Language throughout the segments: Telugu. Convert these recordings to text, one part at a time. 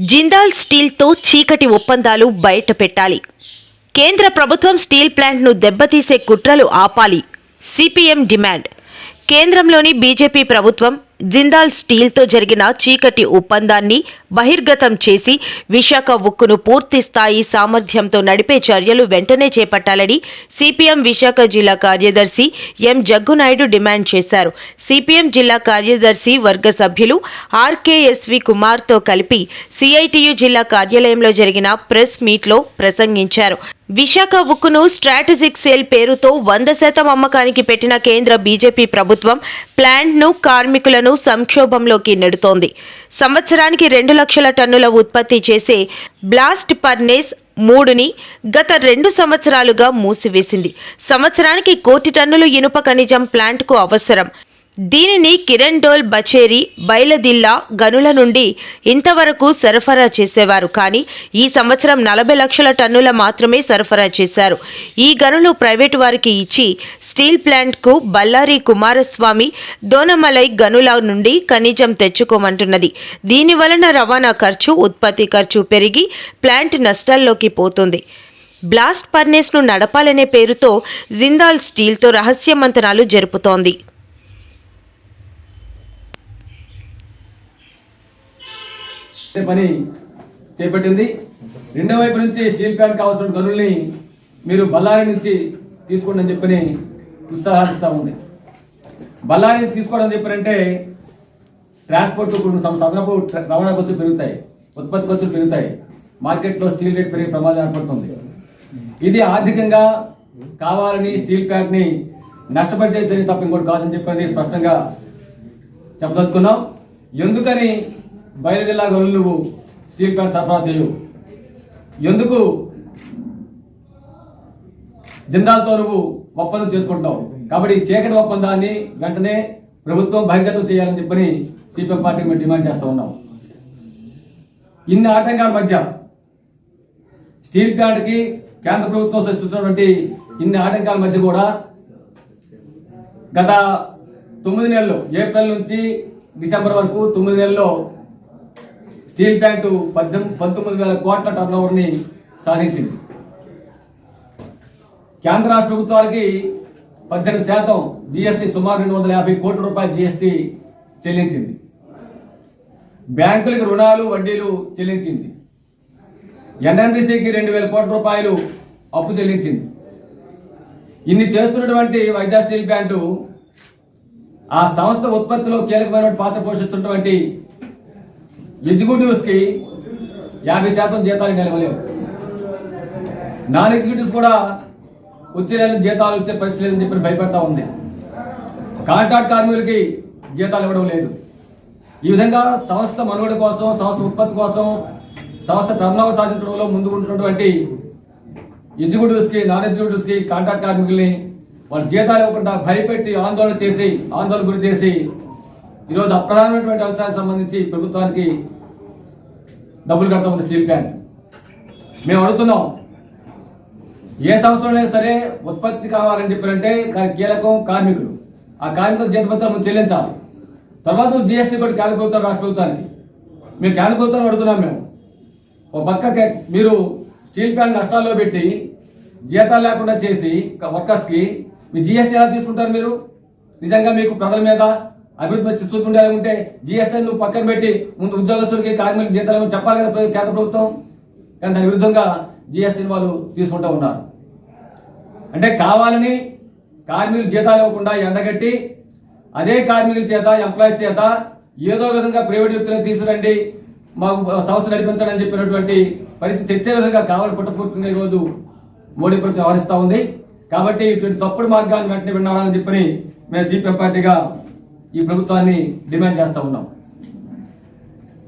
జిందాల్ స్టీల్తో చీకటి ఒప్పందాలు బయట పెట్టాలి. కేంద్ర ప్రభుత్వం స్టీల్ ప్లాంట్ను దెబ్బతీసే కుట్రలు ఆపాలి. CPM demand. కేంద్రంలోని బీజేపీ ప్రభుత్వం జిందాల్ స్టీల్తో జరిగిన చీకటి ఒప్పందాన్ని బహిర్గతం చేసి విశాఖ ఉక్కును పూర్తి స్థాయి సామర్థ్యంతో నడిపే చర్యలు వెంటనే చేపట్టాలని సిపిఎం విశాఖ జిల్లా కార్యదర్శి ఎం జగ్గునాయుడు డిమాండ్ చేశారు. సిపిఎం జిల్లా కార్యదర్శి వర్గ సభ్యులు ఆర్కేఎస్వి కుమార్తో కలిపి సిఐటియు జిల్లా కార్యాలయంలో జరిగిన ప్రెస్ మీట్లో ప్రసంగించారు. విశాఖ ఉక్కును స్ట్రాటజిక్ సేల్ పేరుతో వంద శాతం అమ్మకానికి పెట్టిన కేంద్ర బీజేపీ ప్రభుత్వం ప్లాంట్ను కార్మికులను సంక్షోభంలోకి నెడుతోంది. సంవత్సరానికి రెండు లక్షల టన్నుల ఉత్పత్తి చేసే బ్లాస్ట్ పర్నేస్ మూడుని గత రెండు సంవత్సరాలుగా మూసివేసింది. సంవత్సరానికి కోటి టన్నులు ఇనుప ఖనిజం ప్లాంట్కు అవసరం. దీనిని కిరణ్ డోల్ బచేరి బయలదిల్లా గనుల నుండి ఇంతవరకు సరఫరా చేసేవారు. కానీ ఈ సంవత్సరం నలభై లక్షల టన్నుల మాత్రమే సరఫరా చేశారు. ఈ గనులు ప్రైవేటు వారికి ఇచ్చి స్టీల్ ప్లాంట్కు బళ్ళారి కుమారస్వామి దోనమలై గనుల నుండి ఖనిజం తెచ్చుకోమంటున్నది. దీని వలన రవాణా ఖర్చు ఉత్పత్తి ఖర్చు పెరిగి ప్లాంట్ నష్టాల్లోకి పోతుంది. బ్లాస్ట్ పర్నేస్ను నడపాలనే పేరుతో జిందాల్ స్టీల్తో రహస్య మంతనాలు జరుపుతోంది. పని చేపట్టింది. రెండో వైపు నుంచి స్టీల్ ప్లాంట్కి అవసరం గనుల్ని మీరు బళ్ళారి నుంచి తీసుకోండి అని చెప్పని ఉత్సాహిస్తూ ఉంది. బళ్ళారి తీసుకోవడం చెప్పారంటే ట్రాన్స్పోర్ట్ ఇప్పుడు సదనపు రవాణా ఖర్చులు పెరుగుతాయి. ఉత్పత్తి ఖర్చులు పెరుగుతాయి. మార్కెట్లో స్టీల్ రేట్ పెరిగే ప్రమాదం ఏర్పడుతుంది. ఇది ఆర్థికంగా కావాలని స్టీల్ ప్యాంట్ని నష్టపరిచే చర్య తప్ప ఇంకోటి కాదని చెప్పని స్పష్టంగా చెప్పదలుచుకున్నాం. ఎందుకని బయలు జిల్లా గౌరవులు నువ్వు స్టీల్ ప్యాంట్ సరఫరా చేయవు? ఎందుకు జిందాల్తో నువ్వు ఒప్పందం చేసుకుంటాం కాబట్టి ఈ చీకటి ఒప్పందాన్ని వెంటనే ప్రభుత్వం బహిర్గతం చేయాలని చెప్పని సిపిఎం పార్టీ మేము డిమాండ్ చేస్తూ ఉన్నాం. ఇన్ని ఆటంకాల మధ్య స్టీల్ ప్లాంట్కి కేంద్ర ప్రభుత్వం సృష్టించినటువంటి ఇన్ని ఆటంకాల మధ్య కూడా గత తొమ్మిది నెలలు ఏప్రిల్ నుంచి డిసెంబర్ వరకు తొమ్మిది నెలల్లో స్టీల్ ప్లాంట్ పద్దెనిమిది పంతొమ్మిది వేల కోట్ల టర్న్ ఓవర్ని సాధించింది. కేంద్ర రాష్ట్ర ప్రభుత్వాలకి పద్దెనిమిది శాతం జిఎస్టీ సుమారు రెండు వందల యాభై కోట్ల రూపాయల జీఎస్టీ చెల్లించింది. బ్యాంకులకు రుణాలు వడ్డీలు చెల్లించింది. ఎన్ఎన్డిసికి రెండు వేల కోట్ల రూపాయలు అప్పు చెల్లించింది. ఇన్ని చేస్తున్నటువంటి వైజాగ్ స్టీల్ ప్లాంటు ఆ సంస్థ ఉత్పత్తిలో కీలకమైనటువంటి పాత్ర పోషిస్తున్నటువంటి ఎగ్జిక్యూటివ్స్కి యాభై శాతం జీతాలు నిలవలేవు. నాన్ ఎగ్జిక్యూటివ్స్ కూడా వచ్చే జీతాలు వచ్చే పరిస్థితి లేదని చెప్పి భయపడతా ఉంది. కాంట్రాక్ట్ కార్మికులకి జీతాలు ఇవ్వడం లేదు. ఈ విధంగా సంస్థ మనుగడ కోసం సంస్థ ఉత్పత్తి కోసం సంస్థ టర్న్ సాధించడంలో ముందుకు ఎగ్జిక్యూటివ్స్కి నాన్ ఎగ్జిక్యూటివ్స్కి కాంట్రాక్ట్ కార్మికుల్ని వాళ్ళ జీతాలు ఇవ్వకుండా భయపెట్టి ఆందోళన చేసి ఆందోళన గురి చేసి ఈరోజు అప్రధానమైనటువంటి అంశాలకు సంబంధించి ప్రభుత్వానికి డబ్బులు కడతా ఉంది స్టీల్ ప్లాంట్. మేము అడుగుతున్నాం ఏ సంవత్సరంలో సరే ఉత్పత్తి కావాలని చెప్పారంటే కీలకం కార్మికులు. ఆ కార్మికుల జీతపత్రం నువ్వు చెల్లించాలి. తర్వాత నువ్వు జిఎస్టీ కూడా కేంద్ర రాష్ట్ర ప్రభుత్వానికి. మేము కేంద్ర ప్రభుత్వం అడుగుతున్నాం మేము. ఒక పక్క మీరు స్టీల్ ప్లాంట్ నష్టాల్లో పెట్టి జీతాలు లేకుండా చేసి వర్కర్స్కి మీ జిఎస్టీ ఎలా తీసుకుంటారు మీరు? నిజంగా మీకు ప్రజల మీద అభివృద్ధి వచ్చి చూసుకుంటే ఉంటే జిఎస్టీ నువ్వు పక్కన పెట్టి ముందు ఉద్యోగస్తులకి కార్మికులకి జీతాలు చెప్పాలి కదా కేంద్ర ప్రభుత్వం? కానీ దాని విరుద్ధంగా జిఎస్టీని వాళ్ళు తీసుకుంటూ ఉన్నారు. అంటే కావాలని కార్మికులు జీతాలు ఇవ్వకుండా ఎండగట్టి అదే కార్మికుల చేత ఎంప్లాయీస్ చేత ఏదో విధంగా ప్రైవేట్ వ్యక్తులను తీసుకురండి మాకు సంస్థ నడిపించడం చెప్పినటువంటి పరిస్థితి తెచ్చే విధంగా కావాలి పుట్టపూర్తిగా ఈరోజు మోడీ ప్రభుత్వం వ్యవహరిస్తూ ఉంది. కాబట్టి ఇటువంటి తప్పుడు మార్గాన్ని వెంటనే వినాలని చెప్పని మేము సిపిఎం పార్టీగా ఈ ప్రభుత్వాన్ని డిమాండ్ చేస్తూ ఉన్నాం.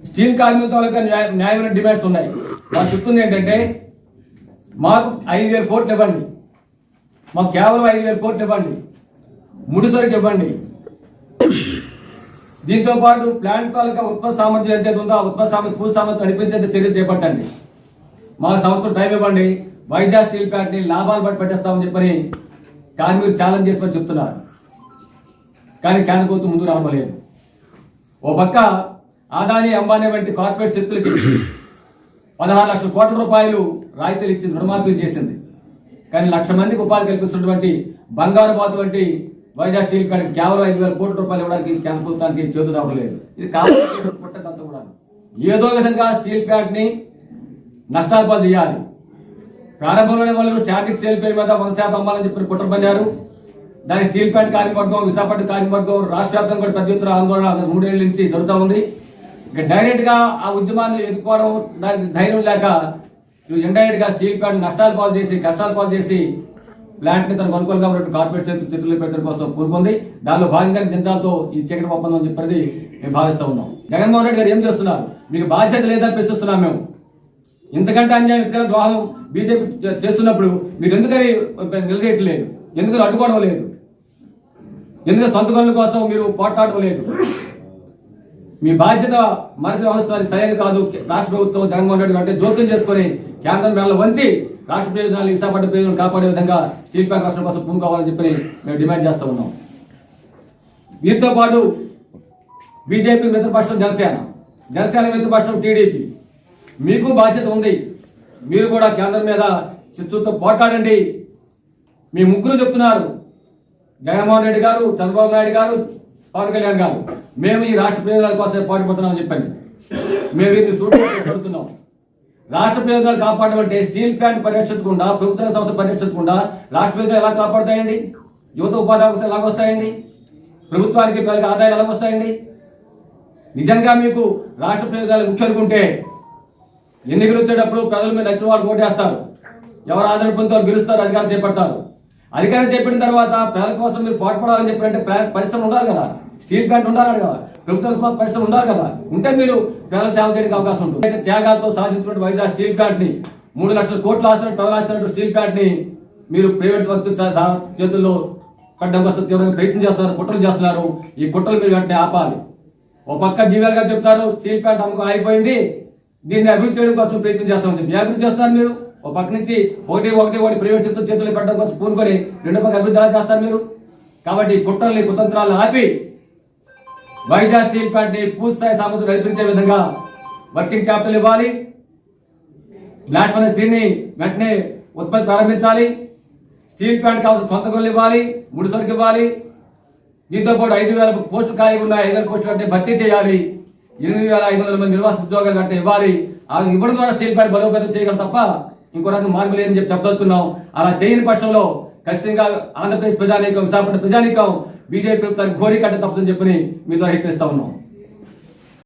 స్టీల్ కార్మికుల తాలూకా న్యాయ- న్యాయమైన డిమాండ్స్ ఉన్నాయి. వాళ్ళు చెప్తుంది ఏంటంటే మాకు ఐదు వేల కోట్లు ఇవ్వండి. మాకు కేవలం ఐదు వేల కోట్లు ఇవ్వండి. ముడిసరికి ఇవ్వండి. దీంతో పాటు ప్లాంట్ తాలూకా ఉత్పత్తి సామర్థ్యం ఎంత ఉందో ఆ ఉత్పత్తి సామర్థ్యం పూర్తి సామర్థ్యం నడిపించేంత చర్యలు చేపట్టండి. మాకు సంవత్సరం టైం ఇవ్వండి. వైజాగ్ స్టీల్ ప్లాంట్ని లాభాలు బట్టి పెట్టేస్తామని చెప్పని కార్మికులు ఛాలెంజ్ చేసి చెప్తున్నారు. కానీ కేంద్ర ప్రభుత్వం ముందుకు రావలేదు ఓ పక్క ఆదాని అంబానీ వంటి కార్పొరేట్ శక్తులకి పదహారు లక్షల కోట్ల రూపాయలు రాయితీలు ఇచ్చింది రుణమాఫీలు చేసింది. కానీ లక్ష మందికి ఉపాధి కల్పిస్తున్నటువంటి బంగారుబాత్ వంటి వైజాగ్ స్టీల్ ప్లాంట్ కేవలం ఐదు వేల కోట్ల రూపాయలు ఇవ్వడానికి కేంద్ర ప్రభుత్వానికి చేతులు అవ్వలేదు ఇది కావాలి పుట్టదంతా కూడా. ఏదో విధంగా స్టీల్ ప్లాంట్ని నష్టాలు పాలు చేయాలి. ప్రారంభంలోనే వాళ్ళు స్టాటిక్ సేల్ పేరు మీద వంద శాతం అమ్మాలని చెప్పి కుట్ర పన్నారు. దాని స్టీల్ ప్లాంట్ కార్యవర్గం విశాఖపట్నం కార్యవర్గం రాష్ట్ర వ్యాప్తంగా కూడా పెద్ద ఆందోళన మూడేళ్ళ నుంచి జరుగుతూ ఉంది. ఇక డైరెక్ట్గా ఆ ఉద్యమాన్ని ఎదుర్కోవడం దానికి ధైర్యం లేక ఇండైరెక్ట్గా స్టీల్ ప్లాంట్ నష్టాలు పాలు చేసి కష్టాలు పాలు చేసి ప్లాంట్ని తన కొనుగోలుగా ఉన్నటువంటి కార్పొరేట్ చేతులు చేతుల్లో పెట్టడం కోసం పూనుకుంది దానిలో భాగంగానే జనతాలతో ఈ చీకటి ఒప్పందం చెప్పినది మేము భావిస్తూ ఉన్నాం. జగన్మోహన్ రెడ్డి గారు ఏం చేస్తున్నారు? మీకు బాధ్యత లేదా ప్రశ్నిస్తున్నాం మేము. ఇంతకంటే అన్యాయం ఇంతకంటే ద్రోహం బీజేపీ చేస్తున్నప్పుడు మీరు ఎందుకని నిలదీయట్లేదు? ఎందుకని అడ్డుకోవడం లేదు? ఎందుకు సొంత పనుల కోసం మీరు పోట్లాడడం లేదు? మీ బాధ్యత మనిషి వ్యవస్థ సరైనది కాదు. రాష్ట్ర ప్రభుత్వం జగన్మోహన్ రెడ్డి అంటే జోక్యం చేసుకొని కేంద్రం మేళ వంచి రాష్ట్ర ప్రయోజనాలు ఇష్టపడ్డ ప్రయోజనాలు కాపాడే విధంగా స్టీల్ ప్లాంట్ రాష్ట్రం కోసం పూనుకోవాలని చెప్పి మేము డిమాండ్ చేస్తూ ఉన్నాం. వీరితో పాటు బీజేపీ మిత్రపక్షం జనసేన. జనసేన మిత్రపక్షం టీడీపీ. మీకు బాధ్యత ఉంది. మీరు కూడా కేంద్రం మీద చిత్తూరుతో పోట్లాడండి. మీ ముగ్గురు చెప్తున్నారు. జగన్మోహన్ రెడ్డి గారు చంద్రబాబు నాయుడు గారు పవన్ కళ్యాణ్ గారు మేము ఈ రాష్ట్ర ప్రయోజనాల కోసం పాటుపడుతున్నామని చెప్పండి. మేము వీరిని చూడుతున్నాం రాష్ట్ర ప్రయోజనాలు కాపాడడం అంటే స్టీల్ ప్లాంట్ పరిరక్షించకుండా ప్రభుత్వ సంస్థ పరిరక్షించకుండా రాష్ట్ర ప్రయోజనాలు ఎలా కాపాడుతాయండి? యువత ఉపాధి అవకాశాలు ఎలా వస్తాయండి? ప్రభుత్వానికి ప్రజలకు ఆదాయాలు ఎలా వస్తాయండి? నిజంగా మీకు రాష్ట్ర ప్రయోజనాలు ముఖ్యం అనుకుంటే ఎన్నికలు వచ్చేటప్పుడు ప్రజల మీద నచ్చిన వాళ్ళు ఓటేస్తారు. ఎవరు ఆదరణ పొందుతారు గెలుస్తారు అధికారం చేపడతారు. అధికారం చేపట్టిన తర్వాత ప్రజల కోసం మీరు పాటుపడాలని చెప్పారంటే ప్లా- పరిశ్రమ ఉండాలి కదా. స్టీల్ ప్లాంట్ ఉండాలి కదా. ప్రభుత్వ పరిస్థితులు ఉండాలి కదా. ఉంటే మీరు ప్రజల సేవ చేయడానికి అవకాశం ఉంటుంది. త్యాగాలతో సాధించినటువంటి వైజాగ్ స్టీల్ ప్లాంట్ని మూడు లక్షల కోట్లు ఆస్తున్న ప్రజలు ఆస్తున్నటువంటి స్టీల్ ప్లాంట్ని మీరు ప్రైవేట్ వ్యక్తుల చేతుల్లో కట్టడం తీవ్రంగా ప్రయత్నం చేస్తున్నారు కుట్రలు చేస్తున్నారు. ఈ కుట్రలు మీరు వెంటనే ఆపాలి. ఒక పక్క జీవాలు గారు చెప్తారు స్టీల్ ప్లాంట్ అమ్మకం అయిపోయింది దీన్ని అభివృద్ధి చేయడం కోసం ప్రయత్నం చేస్తామని చెప్పి. అభివృద్ధి చేస్తున్నారు మీరు? ఒక పక్క నుంచి ఒకటి ఒకటి ఒకటి ప్రైవేట్ సెక్టర్ చేతులు పెట్టడం కోసం పూనుకొని రెండో పక్క అభివృద్ధి చేస్తారు మీరు? కాబట్టి కుట్రల్ని కుతంత్రాలను ఆపి వైజాగ్ స్టీల్ ప్లాంట్ని పూర్తి స్థాయి సామర్థ్యం విధంగా వర్కింగ్ క్యాపిటల్ ఇవ్వాలి. బ్లాస్ట్ ఫర్నెస్ స్టీల్ని వెంటనే ఉత్పత్తి ప్రారంభించాలి. స్టీల్ ప్లాంట్ కావాల్సిన సొంత గొల్లు ఇవ్వాలి ముడి సరుకు ఇవ్వాలి. దీంతో పాటు ఐదు వేల పోస్టులు ఖాళీగా ఉన్నాయి ఐదు వేల పోస్టులు అంటే భర్తీ చేయాలి. ఎనిమిది వేల ఐదు వందల మంది నిర్వాస ఉద్యోగాలు అంటే ఇవ్వాలి. అవి ఇవ్వడం ద్వారా స్టీల్ ప్లాంట్ బలోపేతం చేయగలం తప్ప ఇంకో రకం మార్పు లేదని చెప్పి చెప్పదలుచుకున్నాం. అలా చేయని పక్షంలో ఖచ్చితంగా ఆంధ్రప్రదేశ్ ప్రజానీకం విశాఖపట్నం ప్రజానీకం బీజేపీ ప్రభుత్వానికి ఘోరీ కట్టే తప్పదని చెప్పని మీ ద్వారా హెచ్చరిస్తా ఉన్నాం.